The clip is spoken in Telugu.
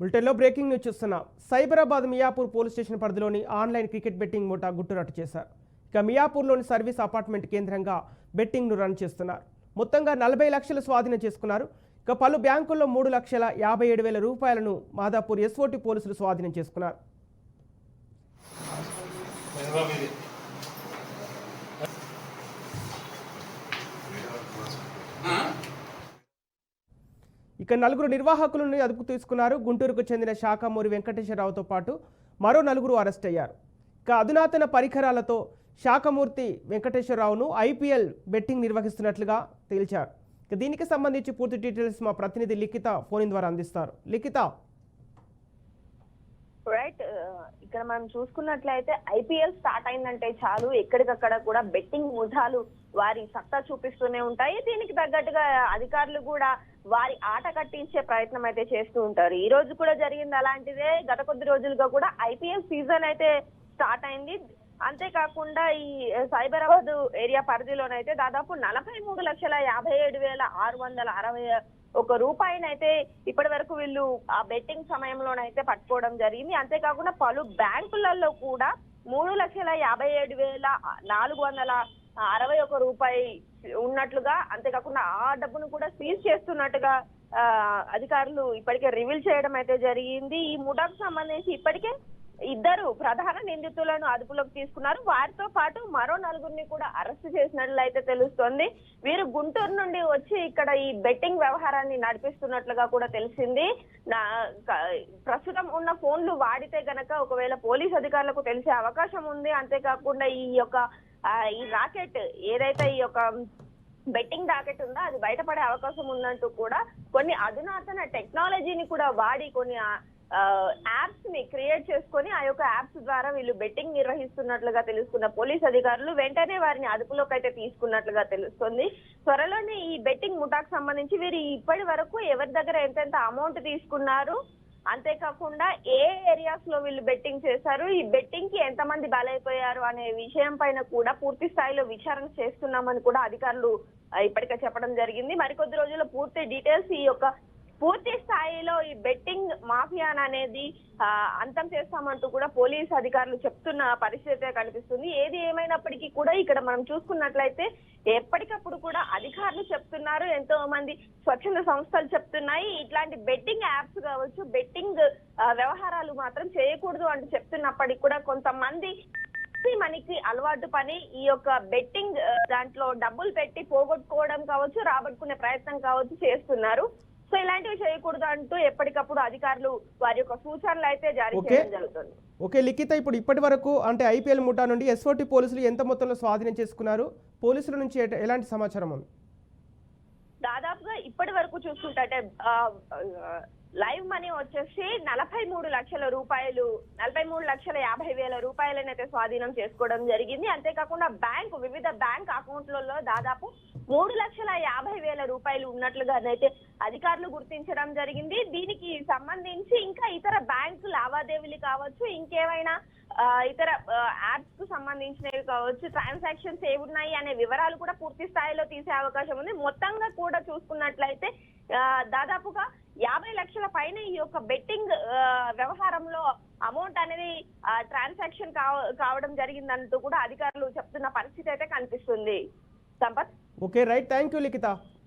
బులెటిన్లో బ్రేకింగ్ న్యూస్ చూస్తున్నాం. సైబరాబాద్ మియాపూర్ పోలీస్ స్టేషన్ పరిధిలోని ఆన్లైన్ క్రికెట్ బెట్టింగ్ ముఠా గుట్టురట్టు చేశారు. ఇక మియాపూర్లోని సర్వీస్ అపార్ట్మెంట్ కేంద్రంగా బెట్టింగ్ను రన్ చేస్తున్నారు. మొత్తంగా నలభై లక్షలు స్వాధీనం చేసుకున్నారు. ఇక పలు బ్యాంకుల్లో మూడు లక్షల యాభై ఏడు వేల రూపాయలను మాదాపూర్ ఎస్ఓటి పోలీసులు స్వాధీనం చేసుకున్నారు. ఇక నలుగురు నిర్వాహకులను అదుపు తీసుకున్నారు. గుంటూరుకు చెందిన శాఖమూరి వెంకటేశ్వరరావుతో పాటు మరో నలుగురు అరెస్ట్ అయ్యారు. ఇక అధునాతన పరికరాలతో శాఖమూర్తి వెంకటేశ్వరరావును ఐపీఎల్ బెట్టింగ్ నిర్వహిస్తున్నట్లుగా తేల్చారు. ఇక దీనికి సంబంధించి పూర్తి డీటెయిల్స్ మా ప్రతినిధి లిఖిత ఫోన్ ద్వారా అందిస్తారు. లిఖిత రైట్ uh, ఇక్కడ మనం చూసుకున్నట్లయితే ఐపీఎల్ స్టార్ట్ అయిందంటే చాలు. ఎక్కడికక్కడ కూడా బెట్టింగ్ ముఠాలు వారి సత్తా చూపిస్తూనే ఉంటాయి. దీనికి తగ్గట్టుగా అధికారులు కూడా వారి ఆట కట్టించే ప్రయత్నం అయితే చేస్తూ ఉంటారు. ఈ రోజు కూడా జరిగింది అలాంటిదే. గత కొద్ది రోజులుగా కూడా ఐపీఎల్ సీజన్ అయితే స్టార్ట్ అయింది. అంతేకాకుండా ఈ సైబరాబాద్ ఏరియా పరిధిలోనైతే దాదాపు నలభై మూడు లక్షల యాభై ఏడు వేల ఆరు వందల అరవై ఒక రూపాయినైతే ఇప్పటి వరకు వీళ్ళు ఆ బెట్టింగ్ సమయంలోనైతే పట్టుకోవడం జరిగింది. అంతేకాకుండా పలు బ్యాంకులలో కూడా మూడు లక్షల యాభై ఏడు వేల నాలుగు వందల అరవై ఒక రూపాయి ఉన్నట్లుగా అంతేకాకుండా ఆ డబ్బును కూడా సీజ్ చేస్తున్నట్టుగా అధికారులు ఇప్పటికే రివీల్ చేయడం అయితే జరిగింది. ఈ ముఠాకు సంబంధించి ఇప్పటికే ఇద్దరు ప్రధాన నిందితులను అదుపులోకి తీసుకున్నారు. వారితో పాటు మరో నలుగురిని కూడా అరెస్ట్ చేసినట్లయితే తెలుస్తోంది. వీరు గుంటూరు నుండి వచ్చి ఇక్కడ ఈ బెట్టింగ్ వ్యవహారాన్ని నడిపిస్తున్నట్లుగా కూడా తెలిసింది. నా ప్రస్తుతం ఉన్న ఫోన్లు వాడితే గనక ఒకవేళ పోలీస్ అధికారులకు తెలిసే అవకాశం ఉంది. అంతేకాకుండా ఈ యొక్క ఈ రాకెట్ ఏదైతే ఈ యొక్క బెట్టింగ్ రాకెట్ ఉందో అది బయటపడే అవకాశం ఉందంటూ కూడా కొన్ని అధునాతన టెక్నాలజీని కూడా వాడి కొన్ని యాప్స్ని క్రియేట్ చేసుకొని ఆ యొక్క యాప్స్ ద్వారా వీళ్ళు బెట్టింగ్ నిర్వహిస్తున్నట్లుగా తెలుసుకున్న పోలీస్ అధికారులు వెంటనే వారిని అదుపులోకి అయితే తీసుకున్నట్లుగా తెలుస్తుంది. త్వరలోనే ఈ బెట్టింగ్ ముఠాకు సంబంధించి వీరు ఇప్పటి వరకు ఎవరి దగ్గర ఎంతెంత అమౌంట్ తీసుకున్నారు? అంతేకాకుండా ఏ ఏరియాస్లో వీళ్ళు బెట్టింగ్ చేశారు? ఈ బెట్టింగ్కి ఎంతమంది బలైపోయారు అనే విషయం పైన కూడా పూర్తి స్థాయిలో విచారణ చేస్తున్నామని కూడా అధికారులు ఇప్పటికే చెప్పడం జరిగింది. మరికొద్ది రోజుల్లో పూర్తి డీటెయిల్స్ ఈ యొక్క పూర్తి స్థాయిలో ఈ బెట్టింగ్ మాఫియా అనేది అంతం చేస్తామంటూ కూడా పోలీస్ అధికారులు చెప్తున్న పరిస్థితి కనిపిస్తుంది. ఏది ఏమైనప్పటికీ కూడా ఇక్కడ మనం చూసుకున్నట్లయితే ఎప్పటికప్పుడు కూడా అధికారులు చెప్తున్నారు. ఎంతో మంది స్వచ్ఛంద సంస్థలు చెప్తున్నాయి. ఇట్లాంటి బెట్టింగ్ యాప్స్ కావచ్చు బెట్టింగ్ వ్యవహారాలు మాత్రం చేయకూడదు అంటూ చెప్తున్నప్పటికీ కూడా కొంతమంది మనకి అలవాటు పని ఈ యొక్క బెట్టింగ్ దాంట్లో డబ్బులు పెట్టి పోగొట్టుకోవడం కావచ్చు రాబట్టుకునే ప్రయత్నం కావచ్చు చేస్తున్నారు. సో ఇలాంటివి చేయకూడదు అంటూ ఎప్పటికప్పుడు అధికారులు వారి యొక్క సూచనలు అయితే జారీ. చేయడం జరుగుతుంది. ఓకే లిఖిత ఇప్పుడు ఇప్పటి వరకు అంటే ఐపీఎల్ ముఠా నుండి ఎస్ఓటి పోలీసులు ఎంత మొత్తంలో స్వాధీనం చేసుకున్నారు? పోలీసుల నుంచి ఎలాంటి సమాచారం ఉంది? దాదాపుగా ఇప్పటి వరకు చూసుకుంటే లైవ్ మనీ వచ్చేసి నలభై మూడు లక్షల రూపాయలు నలభై మూడు లక్షల యాభై వేల రూపాయలను అయితే స్వాధీనం చేసుకోవడం జరిగింది. అంతేకాకుండా బ్యాంకు వివిధ బ్యాంక్ అకౌంట్లలో దాదాపు మూడు లక్షల యాభై వేల రూపాయలు ఉన్నట్లుగానైతే అధికారులు గుర్తించడం జరిగింది. దీనికి సంబంధించి ఇంకా ఇతర బ్యాంకు లావాదేవీలు కావచ్చు ఇంకేమైనా ఇతర యాప్స్కు సంబంధించినవి కావచ్చు ట్రాన్సాక్షన్స్ ఏమున్నాయి అనే వివరాలు కూడా పూర్తి స్థాయిలో తీసే అవకాశం ఉంది. మొత్తంగా కూడా చూసుకున్నట్లయితే దాదాపుగా యాభై లక్షల పైన ఈ యొక్క బెట్టింగ్ వ్యవహారంలో అమౌంట్ అనేది ట్రాన్సాక్షన్ కావడం జరిగిందంటూ కూడా అధికారులు చెప్తున్న పరిస్థితి అయితే కనిపిస్తుంది. Sampath? Okay right. Thank you Likhitha.